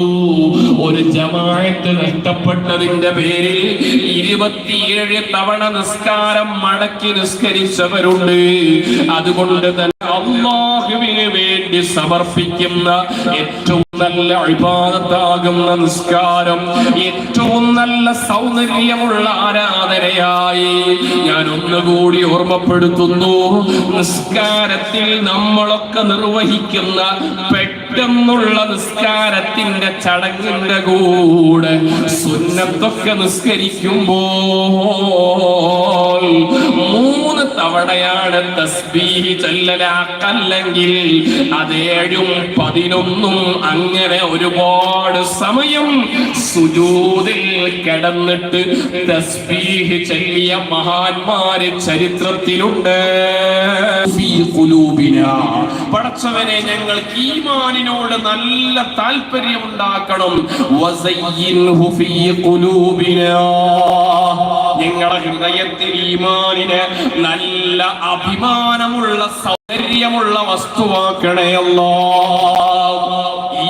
ഒരു ജമായത്ത് നഷ്ടപ്പെട്ടതിന്റെ പേരിൽ ഇരുപത്തിയേഴ് തവണ നിസ്കാരം മടക്കി നിസ്കരിച്ചവരുണ്ട്. അതുകൊണ്ട് തന്നെ അള്ളാഹുവിന് വേണ്ടി സമർപ്പിക്കുന്ന ഏറ്റവും നല്ല അഴിപാദത്താകുന്ന നിസ്കാരം ഏറ്റവും നല്ല സൗന്ദര്യമുള്ള ആരാധനയായി ഞാൻ ഒന്നുകൂടി ഓർമ്മപ്പെടുത്തുന്നു. നിസ്കാരത്തിൽ നമ്മളൊക്കെ നിർവഹിക്കുന്ന പെട്ടെന്നുള്ള നിസ്കാരത്തിന്റെ ചടങ്ങിന്റെ കൂടെ സുന്നത്തൊക്കെ നിസ്കരിക്കുമ്പോൾ മൂന്ന് തവണയാണ് തസ്ബീഹ് ചെല്ലലാക്കല്ലെങ്കിൽ അതേഴും പതിനൊന്നും അങ്ങനെ ഒരുപാട് സമയം സുജൂതിൽ കിടന്നിട്ട് തസ്ബീഹ് ചൊല്ലിയ മഹാന്മാര് ചരിത്രത്തിലുണ്ട്. പടച്ചവനെ ഞങ്ങൾക്ക് ഈമാനിനോട് നല്ല താല്പര്യം ഉണ്ടാക്കണം ഞങ്ങളുടെ ഹൃദയത്തിൽ ഈമാനിന് നല്ല അഭിമാനമുള്ള സൗന്ദര്യമുള്ള വസ്തുവാക്കണേ അല്ലാ.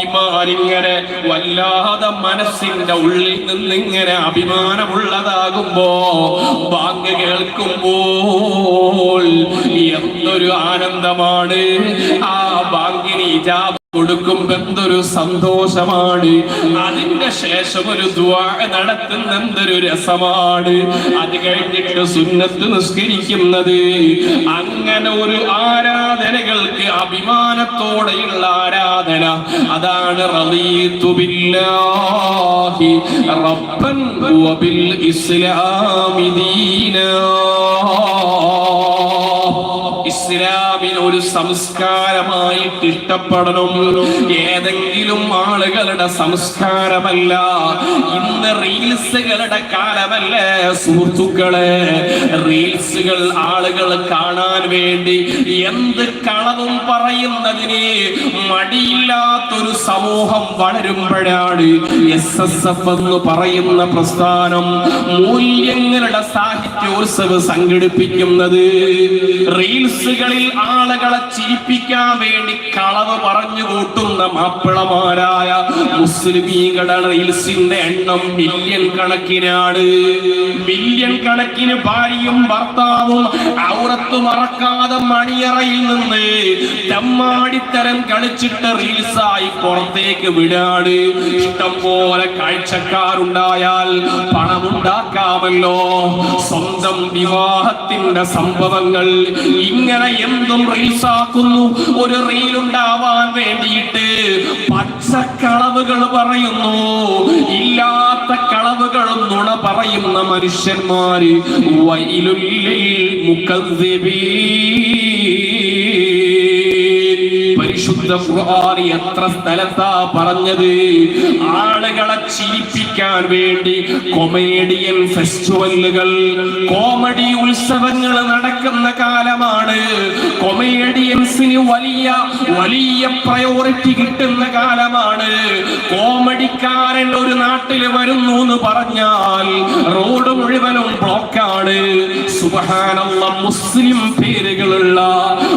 ഈമാനിങ്ങനെ വല്ലാതെ മനസ്സിന്റെ ഉള്ളിൽ നിന്നിങ്ങനെ അഭിമാനമുള്ളതാകുമ്പോ ബാങ്ക് കേൾക്കുമ്പോൾ എന്തൊരു ആനന്ദമാണ്. ആ ബാങ്കിന് ഇജാബ് കൊടുക്കുമ്പോ എന്തൊരു സന്തോഷമാണ്. അതിന്റെ ശേഷം ഒരു ദുആ നടത്തുന്ന എന്തൊരു രസമാണ്. അത് കഴിഞ്ഞിട്ട് സുന്നത്ത് നിസ്കരിക്കുന്നത്. അങ്ങനെ ഒരു ആരാധനകൾക്ക് അഭിമാനത്തോടെയുള്ള ആരാധന. അതാണ് വബിൽ ഇസ്ലാമി ദീനാ. സംസ്കാരമായിട്ട് ഇഷ്ടപ്പെടണം ഏതെങ്കിലും ആളുകളുടെ സംസ്കാരമല്ല ഇന്ന് റീൽസുകളുടെ കാലമല്ല സുഹൃത്തുക്കളെ? റീൽസുകൾ ആളുകൾ കാണാൻ വേണ്ടി എന്ത് കളവും പറയുന്നതിന് മടിയില്ലാത്തൊരു സമൂഹം വളരുമ്പോഴാണ് എസ് എസ് എഫ് എന്ന് പറയുന്ന പ്രസ്ഥാനം മൂല്യങ്ങളുടെ സാഹിത്യോത്സവ് സംഘടിപ്പിക്കുന്നത്. റീൽസുകളിൽ ആളുകളെ ചിരിപ്പിക്കാൻ വേണ്ടി കളവ് പറഞ്ഞു കൂട്ടുന്ന മാപ്പിളമാരായ മുസ്ലിമീങ്ങളുടെ റീൽസിന്റെ എണ്ണം മില്യൺ കണക്കിനാണ്. മില്യൺ കണക്കിന് ഭാര്യയും ഭർത്താവും ഔറത്ത് മറക്കാതെ മണിയറയിൽ നിന്ന് തെമ്മാടിത്തരം കളിച്ചിട്ട് റീൽസായി പുറത്തേക്ക് വിടാണ്. ഇഷ്ടം പോലെ കാഴ്ചക്കാരുണ്ടായാൽ പണമുണ്ടാക്കാമല്ലോ. സ്വന്തം വിവാഹത്തിന്റെ സംഭവങ്ങൾ ഇങ്ങനെ എന്തും റീൽസാക്കുന്നു ഒരു റീൽ ഉണ്ടാവാൻ വേണ്ടിയിട്ട് പച്ചക്കളവുകൾ പറയുന്നു. ഇല്ലാത്ത കളവുകളും നുണ പറയുന്ന മനുഷ്യന്മാര്. വൈലുള്ളിൽ മുഖദ്ദിബീൻ എത്ര സ്ഥലത്താ പറഞ്ഞത്? ആളുകളെ ചിരിപ്പിക്കാൻ വേണ്ടി കൊമേഡിയൻ ഫെസ്റ്റിവലുകൾ കോമഡി ഉത്സവങ്ങൾ നടക്കുന്ന കാലമാണ്. കൊമേഡിയൻസിന് വലിയ വലിയ പ്രയോറിറ്റി കിട്ടുന്ന കാലമാണ്. കോമഡിക്കാരൻ ഒരു നാട്ടിൽ വരുന്നു എന്ന് പറഞ്ഞാൽ റോഡ് മുഴുവനും ബ്ലോക്കാണ് സുബഹാനുള്ള മുസ്ലിം പേരുകളുള്ള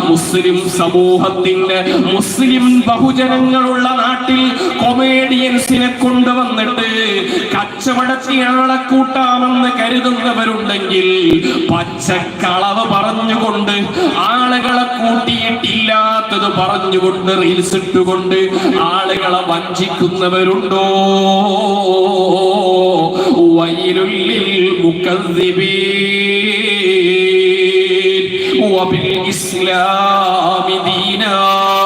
മുസ്ലിം സമൂഹത്തിന്റെ മുസ്ലിം ബഹുജനങ്ങളുള്ള നാട്ടിൽ കൊമേഡിയൻസിനെ കൊണ്ടുവന്നിട്ട് കച്ചവടത്തിന് ആളെ കൂട്ടാമെന്ന് കരുതുന്നവരുണ്ടെങ്കിൽ പച്ചക്കളവ് പറഞ്ഞുകൊണ്ട് ആളുകളെ കൂട്ടിയിട്ടില്ലാത്തത് പറഞ്ഞുകൊണ്ട് റീൽസ് ഇട്ടുകൊണ്ട് ആളുകളെ വഞ്ചിക്കുന്നവരുണ്ടോ വൈലുള്ളിൽ മുക്കദ്ദിബീൻ وبالإسلام دينا എനിക്ക്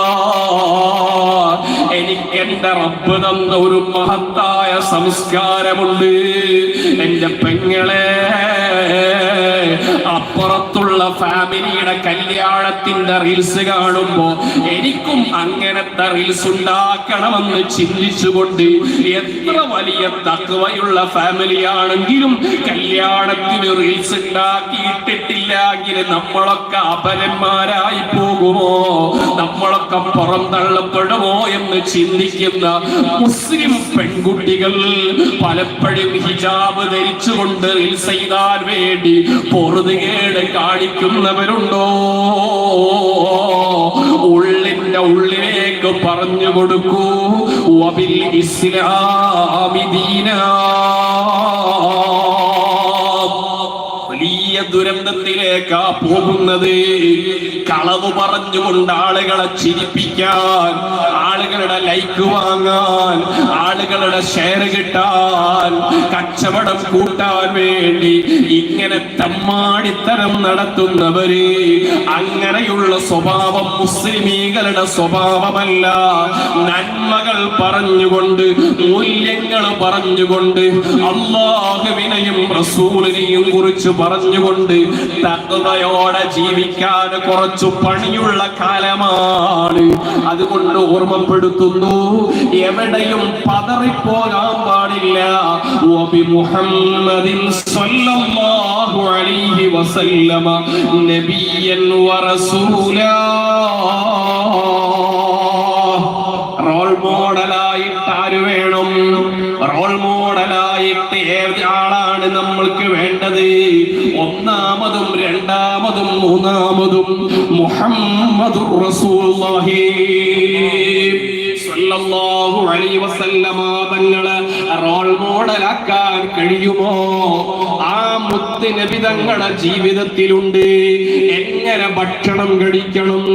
എന്റെ റബ്ബ് തന്ന ഒരു മഹത്തായ സംസ്കാരമുണ്ട്. എന്റെ പെങ്ങളെ അപ്പുറത്തുള്ള ഫാമിലിയുടെ കല്യാണത്തിന്റെ റീൽസ് കാണുമ്പോ എനിക്കും അങ്ങനത്തെ റീൽസ് ഉണ്ടാക്കണമെന്ന് ചിന്തിച്ചുകൊണ്ട് എത്ര വലിയ തക്കവയുള്ള ഫാമിലിയാണെങ്കിലും കല്യാണത്തിന് റീൽസ് ഉണ്ടാക്കിയിട്ടിട്ടില്ലെങ്കിൽ നമ്മളൊക്കെ അപരന്മാരായി പോകുമോ? നമ്മളൊക്കെ പുറം തള്ളപ്പെടുമോ എന്ന് ചിന്തിക്കുന്ന മുസ്ലിം പെൺകുട്ടികൾ പലപ്പോഴും ഹിജാബ് ധരിച്ചുകൊണ്ട് റീൽസ് ചെയ്താൻ വേണ്ടി പൊറുതുകേട് കാണിക്കും. കാണിക്കുന്നവരുണ്ടോ ഉള്ളിന്റെ ഉള്ളിലേക്ക് പറഞ്ഞു കൊടുക്കൂ. വബിൽ ഇസ്ലാമി ദീനാ. ദുരന്തത്തിലേക്കാ പോകുന്നത്. കളവ് പറഞ്ഞുകൊണ്ട് ആളുകളെ ചിരിപ്പിക്കാൻ ആളുകളുടെ ലൈക്ക് വാങ്ങാൻ ആളുകളുടെ ഷെയർ കിട്ടാൻ കച്ചവടം കൂട്ടാൻ വേണ്ടി ഇങ്ങനെ തമ്മാടിത്തരം നടത്തുന്നവര് അങ്ങനെയുള്ള സ്വഭാവം മുസ്ലിമീകളുടെ സ്വഭാവമല്ല. നന്മകൾ പറഞ്ഞുകൊണ്ട് മൂല്യങ്ങൾ പറഞ്ഞുകൊണ്ട് അള്ളാഹുവിനെയും റസൂലിനെയും കുറിച്ച് പറഞ്ഞുകൊണ്ട് തകവയോടെ ജീവിക്കാൻ കുറച്ചു പണിയുള്ള കാലമാണ്. അതുകൊണ്ട് ഓർമ്മപ്പെടുത്തുന്നു എവിടെയും പതറിപ്പോകാൻ പാടില്ല. മുഹമ്മദിൻ സല്ലല്ലാഹു അലൈഹി വസല്ലമ നബിയൻ വറസൂലാ ഒന്നാമതും രണ്ടാമതും മൂന്നാമതും മുഹമ്മദുർ റസൂലുള്ളാഹി. സ്വല്ലല്ലാഹു അലൈഹി തങ്ങളെ റോൾ മോഡലാക്കാൻ കഴിയുമോ? ആ മുത്ത് നബി തങ്ങളുടെ ജീവിതത്തിലുണ്ട്. എങ്ങനെ ഭക്ഷണം കഴിക്കണം?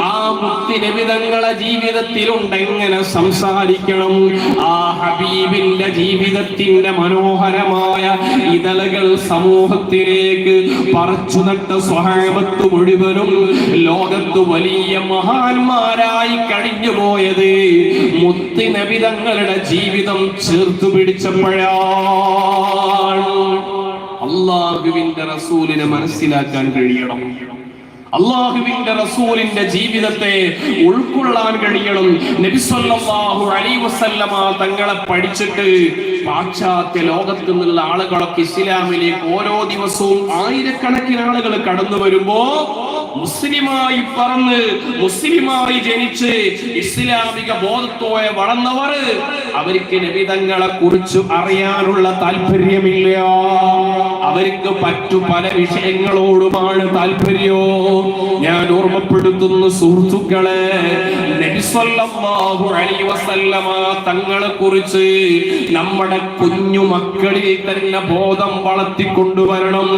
ആ മുത്ത് നബി തങ്ങളുടെ ജീവിതത്തിലുണ്ട്. എങ്ങനെ സംസാരിക്കണം? ആ ഹബീബിന്റെ ജീവിതത്തിന്റെ മനോഹരമായ ഇതളകൾ സമൂഹത്തിലേക്ക് പറച്ചു നട്ട സ്വഹാബത്ത് മുഴുവനും ലോകത്ത് വലിയ മഹാന്മാരായി കഴിഞ്ഞു പോയത്. മുത്ത് നബിതങ്ങളുടെ ജീവിതം ചേർത്തു പിടിച്ചപ്പോഴാണ്. അള്ളാഹുവിന്റെ റസൂലിനെ മനസ്സിലാക്കാൻ കഴിയണം. അള്ളാഹുവിന്റെ റസൂലിന്റെ ജീവിതത്തെ ഉൾക്കൊള്ളാൻ കഴിയണം. നബി അലി വസല്ലമ തങ്ങളെ പഠിച്ചിട്ട് പാശ്ചാത്യ ലോകത്തു നിന്നുള്ള ആളുകളൊക്കെ ഇസ്ലാമിലേക്ക് ഓരോ ദിവസവും ആയിരക്കണക്കിന് ആളുകൾ കടന്നു വരുമ്പോ മുസ്ലിമായി പറന്ന് മുസ്ലിമായി ജനിച്ച് ഇസ്ലാമിക ബോധത്തോടെ വളർന്നവർ അവർക്ക് നബിതങ്ങളെ കുറിച്ച് അറിയാനുള്ള താല്പര്യമില്ല. അവർക്ക് പറ്റു പല വിഷയങ്ങളോടുമാണ് താല്പര്യോ. ഞാൻ ഓർമ്മപ്പെടുത്തുന്നു സുഹൃത്തുക്കളെ വസല്ലമ തങ്ങളെ കുറിച്ച് നമ്മുടെ കുഞ്ഞു മക്കളിൽ തന്നെ ബോധം വളർത്തിക്കൊണ്ടുവരണം.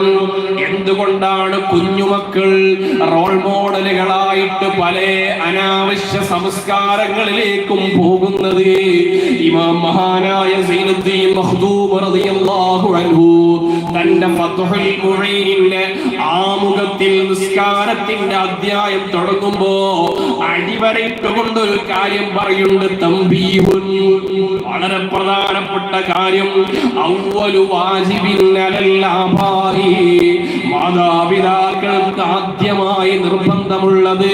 എന്തുകൊണ്ടാണ് കുഞ്ഞുമക്കൾ റോൾ മോഡലുകളായിട്ട് പല അനാവശ്യ സംസ്കാരങ്ങളിലേക്കും പോകുന്നത് ഇമാം മഹാനായ സൈനുദ്ദീൻ മഖ്ദൂം റളിയല്ലാഹു അൻഹു. തന്റെ ഫത്ഹുൽ മുഈനിന്റെ ആമുഖത്തിൽ നിസ്കാരത്തിന്റെ അധ്യായം തുടങ്ങുമ്പോ അടിവരയിട്ടുകൊണ്ട് ഒരു കാര്യം പറയുന്നുണ്ട് തമ്പീഹുൻ വളരെ പ്രധാനപ്പെട്ട കാര്യം അവലു വാജിബിൻ അലൽ ആബായി മാതാപിതാക്കൾക്ക് ആദ്യമായി നിർബന്ധമുള്ളത്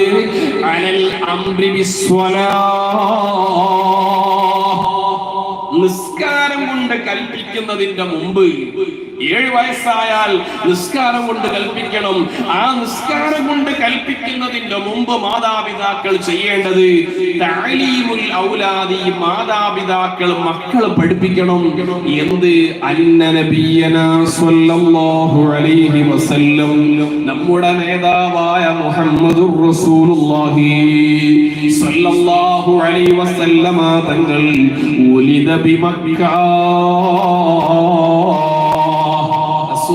അംരി ബിസ്വലാ നിസ്കാരം കൊണ്ട് കൽപ്പിക്കുന്നതിന്റെ മുമ്പ് ഏഴ് വയസ്സായാൽ നിസ്കാരം കൊണ്ട് കൽപ്പിക്കണം. ആ നിസ്കാരം കൊണ്ട് കൽപ്പിക്കുന്നതിന്റെ മുമ്പ് മാതാപിതാക്കൾ ചെയ്യേണ്ടത് ഔലാദി മാതാപിതാക്കൾ മക്കളെ പഠിപ്പിക്കണം. എന്ത്? അലൈഹി വസല്ലം. നമ്മുടെ നേതാവായ മുഹമ്മദുർ റസൂലുള്ളാഹി സല്ലല്ലാഹു അലൈഹി വസല്ലമ തങ്ങൾ ഉലിദ ബിമക്ക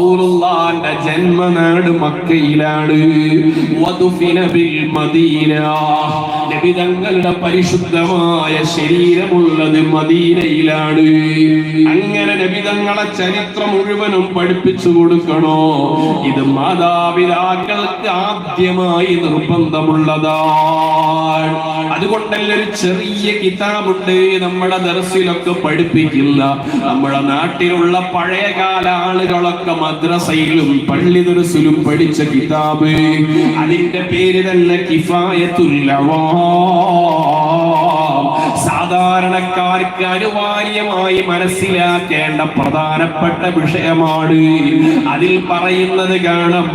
റസൂലുള്ളാന്റെ ജന്മനാട് മക്കയിലാണ്. മദീന. നബി തങ്ങളുടെ പരിശുദ്ധമായ ശരീരമുള്ളത് മദീനയിലാണ്. അങ്ങനെ നബി തങ്ങളെ ചരിത്രം മുഴുവനും പഠിപ്പിച്ചു കൊടുക്കണോ? ഇത് മാതാപിതാക്കൾക്ക് ആദ്യമായി നിർബന്ധമുള്ളതാണ്. അതുകൊണ്ടല്ല ഒരു ചെറിയ കിതാബുണ്ട് നമ്മുടെ ദർസിലൊക്കെ പഠിപ്പിക്കുന്ന. നമ്മുടെ നാട്ടിലുള്ള പഴയകാല ആളുകളൊക്കെ മദ്രസയിലും പള്ളി ദുരസിലും പഠിച്ച കിതാബ്. അതിന്റെ പേര് തന്നെ. സാധാരണക്കാർക്ക് അനിവാര്യമായി മനസ്സിലാക്കേണ്ട പ്രധാനപ്പെട്ട വിഷയമാണ് അതിൽ പറയുന്നത് കാണാം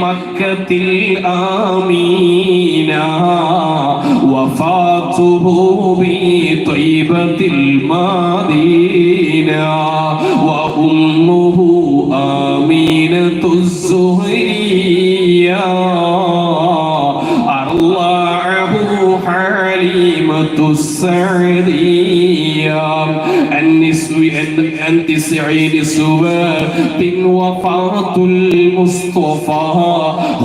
മക്കത്തിൽ ആമീന. വഫാത്തുഹു ബി ത്വയ്ബത്തിൽ മാദീന. وأمه آمينة الزهرية حليمة السعدية عن تسع نسوات وفاة المصطفى.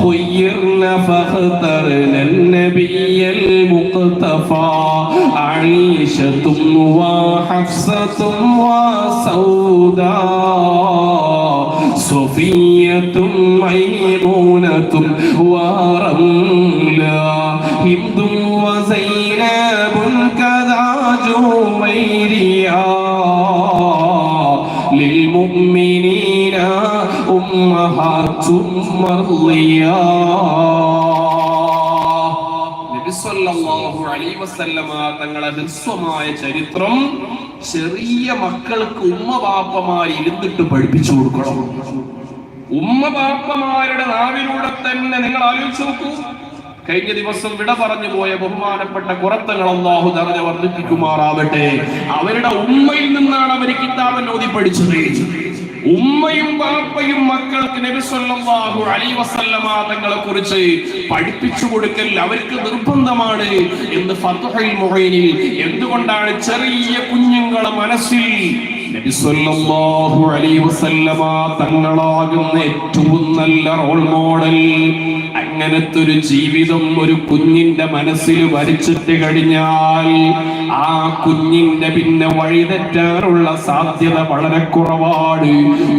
خيرنا فاخترنا النبي المقتفى. عائشة وحفصة وسوداء. صفية ميمونة ورملا هند وزينب جويريا للمؤمنين أمهات مرضيا നബി സല്ലല്ലാഹു അലൈഹി വസല്ലമ തങ്ങളെ ഹൃസ്വമായ ചരിത്രം ചെറിയ മക്കൾക്ക് ഉമ്മ ബാപ്പമാർ ഇരുന്നിട്ട് പഠിപ്പിച്ചു കൊടുക്കണം ഉമ്മ ബാപ്പമാരുടെ നാവിലൂടെ തന്നെ നിങ്ങൾ ആലോചിച്ച് നോക്കൂ കഴിഞ്ഞ ദിവസം വിട പറഞ്ഞു പോയ ബഹുമാനപ്പെട്ട കുറത്തങ്ങൾ അള്ളാഹു നിറഞ്ഞ വർദ്ധിപ്പിക്കുമാറാവട്ടെ. അവരുടെ ഉമ്മയിൽ നിന്നാണ് അവർ കിതാബൻ ഓതി പഠിച്ചത്. ഉമ്മയും പാപ്പയും മക്കൾക്ക് നബി സല്ലല്ലാഹു അലൈഹി വസല്ലമ തങ്ങളെ കുറിച്ച് പഠിപ്പിച്ചു കൊടുക്കൽ അവർക്ക് നിർബന്ധമാണ് എന്ന് ഫത്ഹുൽ മുഈനിൽ എന്തുകൊണ്ടാണ് ചെറിയ കുഞ്ഞുങ്ങളെ മനസ്സിൽ തങ്ങളാകുന്ന ഏറ്റവും നല്ല റോൾ മോഡൽ അങ്ങനത്തെ ഒരു ജീവിതം ഒരു കുഞ്ഞിന്റെ മനസ്സിൽ വരച്ചിട്ട് കഴിഞ്ഞാൽ ആ കുഞ്ഞിന്റെ പിന്നെ വഴിതെറ്റാനുള്ള സാധ്യത വളരെ കുറവാണ്.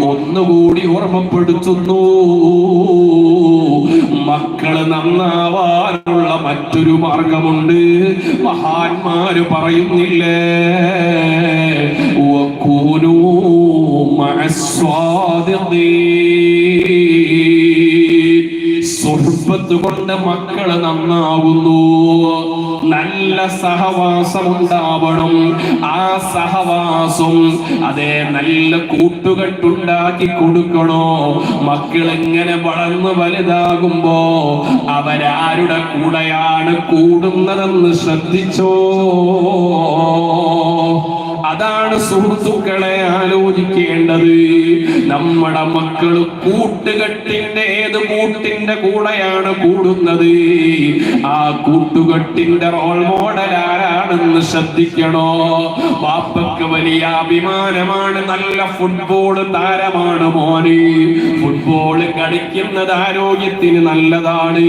ഒന്നുകൂടി ഓർമ്മപ്പെടുത്തുന്നു. മക്കൾ നന്നാവാനുള്ള മറ്റൊരു മാർഗമുണ്ട്. മഹാന്മാര് പറയുന്നില്ലേ? സുഹൃത്ത് കൊണ്ട് മക്കൾ നന്നാവുന്നു. നല്ല സഹവാസം ഉണ്ടാവണം ആ സഹവാസം അതെ നല്ല കൂട്ടുകെട്ടുണ്ടാക്കി കൊടുക്കണോ? മക്കൾ എങ്ങനെ വളർന്ന് വലുതാകുമ്പോ അവരാരുടെ കൂടെയാണ് കൂടുന്നതെന്ന് ശ്രദ്ധിച്ചോ? അതാണ് സുഹൃത്തുക്കളെ ആലോചിക്കേണ്ടത്. നമ്മുടെ മക്കൾ കൂട്ടുകെട്ടിന്റെ ഏത് കൂട്ടിന്റെ കൂടെയാണ് കൂടുന്നത്. ആ കൂട്ടുകെട്ടിന്റെ റോൾ മോഡൽ ആരാണെന്ന് ശ്രദ്ധിക്കണോ? പാപ്പക്ക് വലിയ അഭിമാനമാണ് നല്ല ഫുട്ബോൾ താരമാണ് മോന്. ഫുട്ബോൾ കളിക്കുന്നത് ആരോഗ്യത്തിന് നല്ലതാണ്.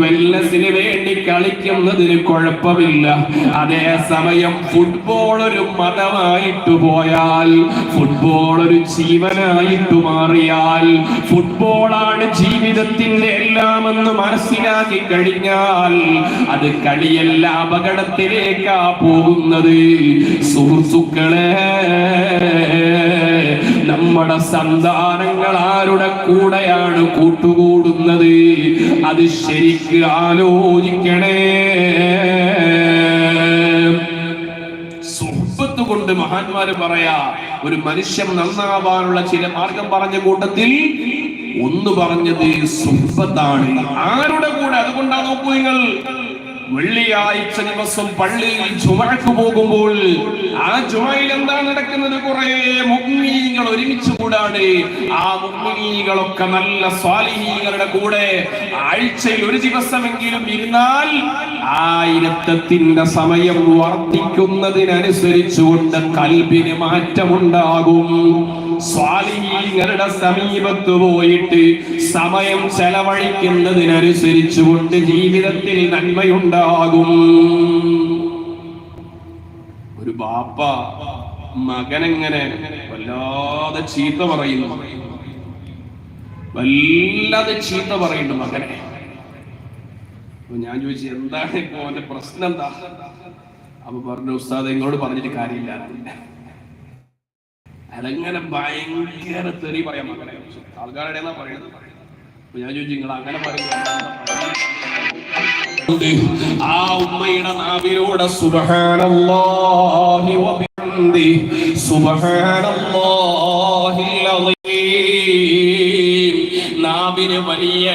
വെല്ലസിന് വേണ്ടി കളിക്കുന്നതിന് കുഴപ്പമില്ല. അതേസമയം ഫുട്ബോൾ ഒരു മതമായിട്ട് പോയാൽ ഫുട്ബോൾ ഒരു ജീവനായിട്ട് മാറിയാൽ ഫുട്ബോളാണ് ജീവിതത്തിന്റെ എല്ലാമെന്ന് മനസ്സിലാക്കി കഴിഞ്ഞാൽ അത് കളിയല്ല അപകടത്തിലേക്കാ പോകുന്നത്. സുഹൃത്തുക്കളെ നമ്മുടെ സന്താനങ്ങൾ ആരുടെ കൂടെയാണ് കൂട്ടുകൂടുന്നത്? അത് ശരിക്ക് ആലോചിക്കണേ. കൊണ്ട് മഹാന്മാര് പറയാ ഒരു മനുഷ്യൻ നന്നാവാനുള്ള ചില മാർഗം പറഞ്ഞ കൂട്ടത്തിൽ ഒന്ന് പറഞ്ഞത് സുഹൃത്താണ്. ആരുടെ കൂടെ? അതുകൊണ്ടാ നോക്കൂ നിങ്ങൾ വെള്ളിയാഴ്ച ദിവസം പള്ളിയിൽ ചുമക്കു പോകുമ്പോൾ ആ ചുമയിൽ എന്താ നടക്കുന്നത് കുറെ മുഗ്നീകൾ ഒരുമിച്ച് കൂടാണ് ആ മുഗ്നീകളൊക്കെ നല്ല സ്വാലിഹീകളുടെ കൂടെ ആഴ്ചയിൽ ഒരു ദിവസമെങ്കിലും ഇരുന്നാൽ ആയിരത്തത്തിന്റെ സമയം വർദ്ധിക്കുന്നതിനനുസരിച്ചുകൊണ്ട് കൽബിന് മാറ്റമുണ്ടാകും. സ്വാലിഹീങ്ങളുടെ സമീപത്ത് പോയിട്ട് സമയം ചെലവഴിക്കുന്നതിനനുസരിച്ചുകൊണ്ട് ജീവിതത്തിൽ നന്മയുണ്ടാകും ഒരു ബാപ്പ മകനെങ്ങനെ വല്ലാതെ ചീത്ത പറയുന്നു. വല്ലാതെ ചീത്ത പറയുന്നു മകനെ. ഞാൻ ചോദിച്ചു എന്താണ് ഇപ്പൊ അവന്റെ പ്രശ്നം എന്താ? അപ്പൊ പറഞ്ഞു ഉസ്താദ് എന്നോട് പറഞ്ഞിട്ട് കാര്യമില്ല. അതെങ്ങനെ ഭയങ്കര തെറി പറയാം മകനെ. ആൾക്കാരുടെ പറയുന്നത്. ഞാൻ ചോദിച്ചു നിങ്ങൾ അങ്ങനെ പറയുന്നത് ആ ഉമ്മയുടെ നാവിലൂടെ സുബ്ഹാനല്ലാഹി വബിഹംദി സുബ്ഹാനല്ലാഹിൽ അളീം നാവിന് വലിയ